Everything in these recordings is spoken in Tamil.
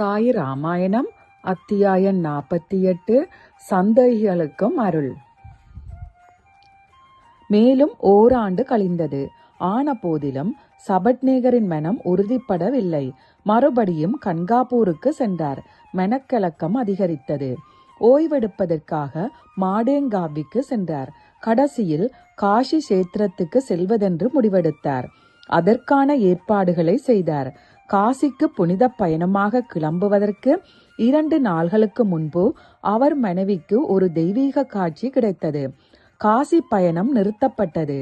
சாய் ராமாயணம் அத்தியாயம் நாற்பத்தி எட்டு சந்தேகிகளுக்கும் அருள். மேலும் ஓராண்டு கழிந்தது. ஆன போதிலும் சபட்நேகரின் மனம் உறுதிப்படவில்லை. மறுபடியும் கண்காப்பூருக்கு சென்றார். மனக்கலக்கம் அதிகரித்தது. ஓய்வெடுப்பதற்காக மாடேங்காவிக்கு சென்றார். கடைசியில் காஷி சேத்திரத்துக்கு செல்வதென்று முடிவெடுத்தார். அதற்கான ஏற்பாடுகளை செய்தார். காசிக்கு புனித பயணமாக கிளம்புவதற்கு இரண்டு நாள்களுக்கு முன்பு அவர் மனைவிக்கு ஒரு தெய்வீக காட்சி கிடைத்தது. காசி பயணம் நிறுத்தப்பட்டது.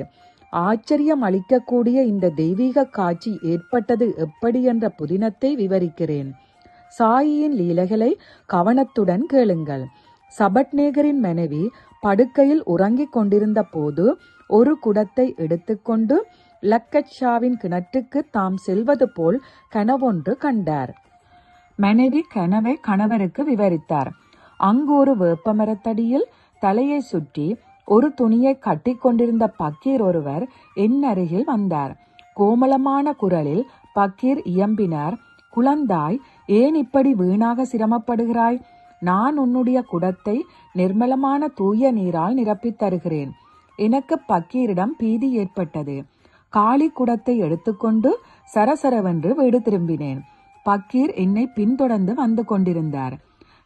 ஆச்சரியம் அளிக்கக்கூடிய இந்த தெய்வீக காட்சி ஏற்பட்டது எப்படி என்ற புதினத்தை விவரிக்கிறேன். சாயியின் லீலைகளை கவனத்துடன் கேளுங்கள். சபட்நேகரின் மனைவி படுக்கையில் உறங்கிக் கொண்டிருந்த போது ஒரு குடத்தை எடுத்துக்கொண்டு லக்கட்ஷாவின் கிணற்றுக்கு தாம் செல்வது போல் கனவொன்று கண்டார். மனைவி கனவை கணவருக்கு விவரித்தார். அங்கு ஒரு வேப்பமரத்தடியில் தலையை சுற்றி ஒரு துணியை கட்டி கொண்டிருந்த பக்கீர் ஒருவர் என் அருகில் வந்தார். கோமளமான குரலில் பக்கீர் இயம்பினார் குழந்தாய் ஏன் இப்படி வீணாக சிரமப்படுகிறாய்? நான் உன்னுடைய குடத்தை நிர்மலமான தூய நீரால் நிரப்பித் தருகிறேன். எனக்கு பக்கீரிடம் பீதி ஏற்பட்டது. காளி குடத்தை எடுத்துக்கொண்டு சரசரவென்று வீடு திரும்பினேன். பக்கீர் என்னை பின்தொடர்ந்து வந்து கொண்டிருந்தார்.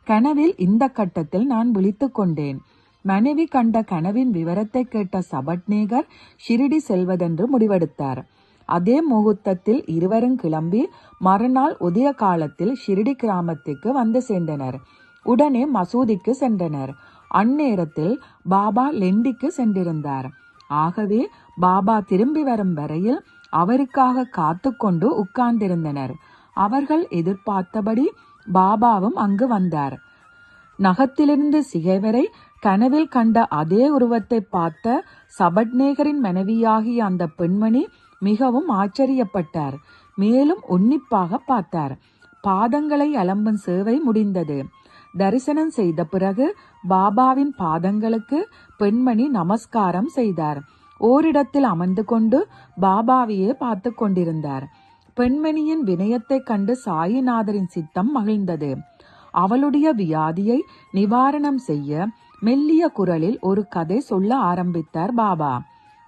கனவில் இந்த கட்டத்தில் நான் விழித்துக் கொண்டேன். மனைவி கண்ட கனவின் விவரத்தை கேட்ட சபட்நேகர் ஷிரிடி செல்வதென்று முடிவெடுத்தார். அதே முகூர்த்தத்தில் இருவரும் கிளம்பி மறுநாள் உதய காலத்தில் ஷிரிடி கிராமத்துக்கு வந்து சேர்ந்தனர். உடனே மசூதிக்கு சென்றனர். அந்நேரத்தில் பாபா லெண்டிக்கு சென்றிருந்தார். ஆகவே பாபா திரும்பி வரும் வரையில் அவருக்காக காத்து கொண்டு உட்கார்ந்திருந்தனர். அவர்கள் எதிர்பார்த்தபடி பாபாவும் அங்கு வந்தார். நகத்திலிருந்து சிகை வரை கனவில் கண்ட அதே உருவத்தை பார்த்த சபட்நேகரின் மனைவியாகிய அந்த பெண்மணி மிகவும் ஆச்சரியப்பட்டார். மேலும் உன்னிப்பாக பார்த்தார். பாதங்களை அலம்பும் சேவை முடிந்தது. தரிசனம் செய்த பிறகு பாபாவின் பாதங்களுக்கு பெண்மணி நமஸ்காரம் செய்தார். ஓரிடத்தில் அமர்ந்து கொண்டு பாபாவையே பார்த்து கொண்டிருந்தார். பெண்மணியின் வினயத்தை கண்டு சாயிநாதரின் சித்தம் மகிழ்ந்தது. அவளுடைய வியாதியை நிவாரணம் செய்ய மெல்லிய குரலில் ஒரு கதை சொல்ல ஆரம்பித்தார் பாபா.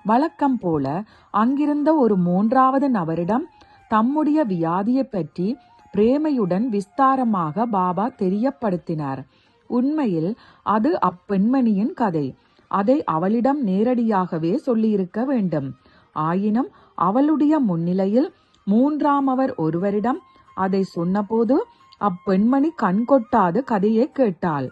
வழக்கம் போல அங்கிருந்த ஒரு மூன்றாவது நபரிடம் தம்முடைய வியாதியை பற்றி பிரேமையுடன் விஸ்தாரமாக பாபா தெரியப்படுத்தினார். உண்மையில் அது அப்பெண்மணியின் கதை. அதை அவளிடம் நேரடியாகவே சொல்லியிருக்க வேண்டும். ஆயினும் அவளுடைய முன்னிலையில் மூன்றாமவர் ஒருவரிடம் அதை சொன்னபோது அப்பெண்மணி கண்கொட்டாது கதையை கேட்டாள்.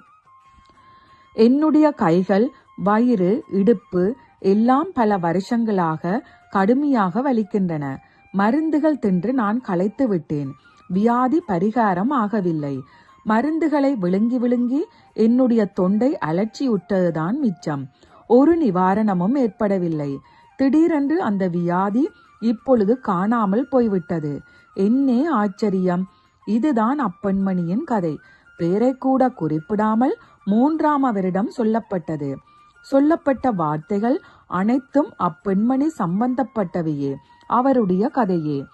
என்னுடைய கைகள் வயிறு இடுப்பு எல்லாம் பல வருஷங்களாக கடுமையாக வலிக்கின்றன. மருந்துகள் தின்று நான் களைத்து விட்டேன். வியாதி பரிகாரம் ஆகவில்லை. மருந்துகளை விழுங்கி விழுங்கி என்னுடைய தொண்டை அலட்சியுட்டதுதான் மிச்சம். ஒரு நிவாரணமும் ஏற்படவில்லை. திடீரென்று அந்த வியாதி இப்பொழுது காணாமல் போய்விட்டது. என்னே ஆச்சரியம். இதுதான் அப்பெண்மணியின் கதை. பேரை கூட குறிப்பிடாமல் மூன்றாம் அவரிடம் சொல்லப்பட்டது. சொல்லப்பட்ட வார்த்தைகள் அனைத்தும் அப்பெண்மணி சம்பந்தப்பட்டவையே. அவருடைய கதையே.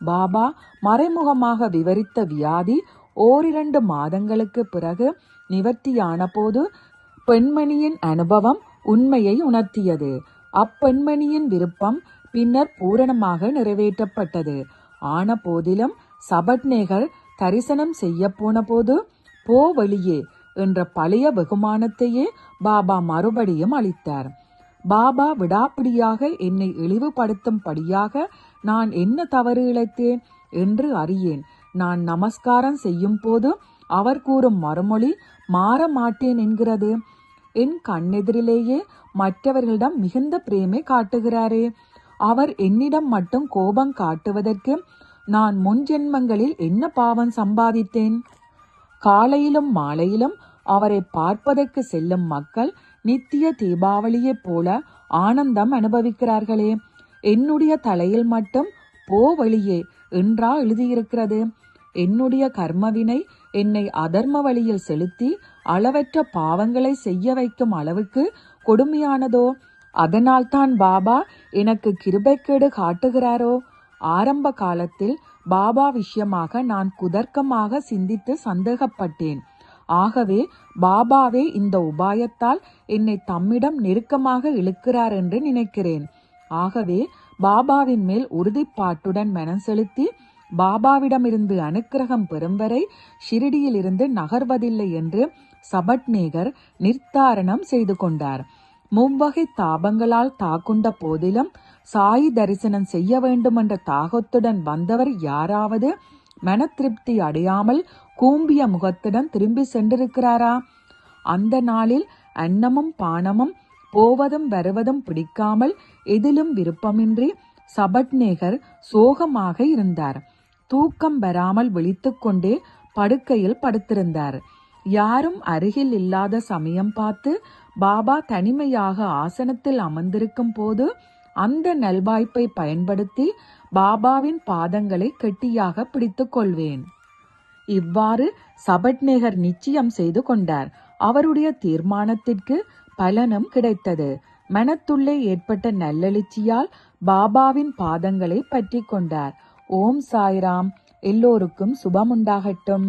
பாபா மறைமுகமாக விவரித்த வியாதி ஓரிரண்டு மாதங்களுக்கு பிறகு நிவர்த்தியான போது பெண்மணியின் அனுபவம் உண்மையை உணர்த்தியது. அப்பெண்மணியின் விருப்பம் பின்னர் பூரணமாக நிறைவேற்றப்பட்டது. ஆன போதிலும் சபட்நேகர் தரிசனம் செய்ய போன போது போ வழியே என்ற பழைய வெகுமானத்தையே பாபா மறுபடியும் அளித்தார். பாபா விடாப்பிடியாக என்னை இழிவுபடுத்தும்படியாக நான் என்ன தவறு இழைத்தேன் என்று அறியேன். நான் நமஸ்காரம் செய்யும் போது அவர் கூறும் மறுமொழி மாற மாட்டேன் என்கிறது. என் கண்ணெதிரிலேயே மற்றவர்களிடம் மிகுந்த பிரேமை காட்டுகிறாரே. அவர் என்னிடம் மட்டும் கோபம் காட்டுவதற்கு நான் முன் ஜென்மங்களில் என்ன பாவம் சம்பாதித்தேன்? காலையிலும் மாலையிலும் அவரை பார்ப்பதற்கு செல்லும் மக்கள் நித்திய தீபாவளியைப் போல ஆனந்தம் அனுபவிக்கிறார்களே. என்னுடைய தலையில் மட்டும் போ வழியே என்றா எழுதியிருக்கிறது. என்னுடைய கர்மவினை என்னை அதர்ம வழியில் செலுத்தி அளவற்ற பாவங்களை செய்ய வைக்கும் அளவுக்கு கொடுமையானதோ? அதனால்தான் பாபா எனக்கு கிருபைக்கேடு காட்டுகிறாரோ? ஆரம்ப காலத்தில் பாபா விஷயமாக நான் குதர்க்கமாக சிந்தித்து சந்தேகப்பட்டேன். ஆகவே பாபாவே இந்த உபாயத்தால் என்னை தம்மிடம் நெருக்கமாக இழுக்கிறார் என்று நினைக்கிறேன். ஆகவே பாபாவின் மேல் உறுதிப்பாட்டுடன் மனம் செலுத்தி பாபாவிடமிருந்து அனுக்கிரகம் பெறும் வரை ஷிரடியிலிருந்து நகர்வதில்லை என்று சபட்நேகர் நிர்த்தாரணம் செய்து கொண்டார். முவ்வகை தாபங்களால் தாக்குண்ட போதிலும் சாயி தரிசனம் செய்ய வேண்டுமென்ற தாகத்துடன் வந்தவர் யாராவது மன திருப்தி அடையாமல் கூம்பிய முகத்துடன் திரும்பி சென்றிருக்கிறாரா? அந்த நாளில் அன்னமும் பானமும் போவதும் வருவதும் பிடிக்காமல் எதிலும் விருப்பமின்றி சபட்நேகர் சோகமாக இருந்தார். தூக்கம் வராமல் விழித்துக்கொண்டே படுக்கையில் படுத்திருந்தார். யாரும் அருகில் இல்லாத சமயம் பார்த்து பாபா தனிமையாக ஆசனத்தில் அமர்ந்திருக்கும் போது அந்த நல்வாய்ப்பை பயன்படுத்தி பாபாவின் பாதங்களை கெட்டியாக பிடித்துக்கொள்வேன் இவ்வாறு சபட்நேகர் நிச்சயம் செய்து கொண்டார். அவருடைய தீர்மானத்திற்கு பலனும் கிடைத்தது. மனத்துள்ளே ஏற்பட்ட நல்லெழுச்சியால் பாபாவின் பாதங்களை பற்றி கொண்டார். ஓம் சாய்ராம். எல்லோருக்கும் சுபமுண்டாகட்டும்.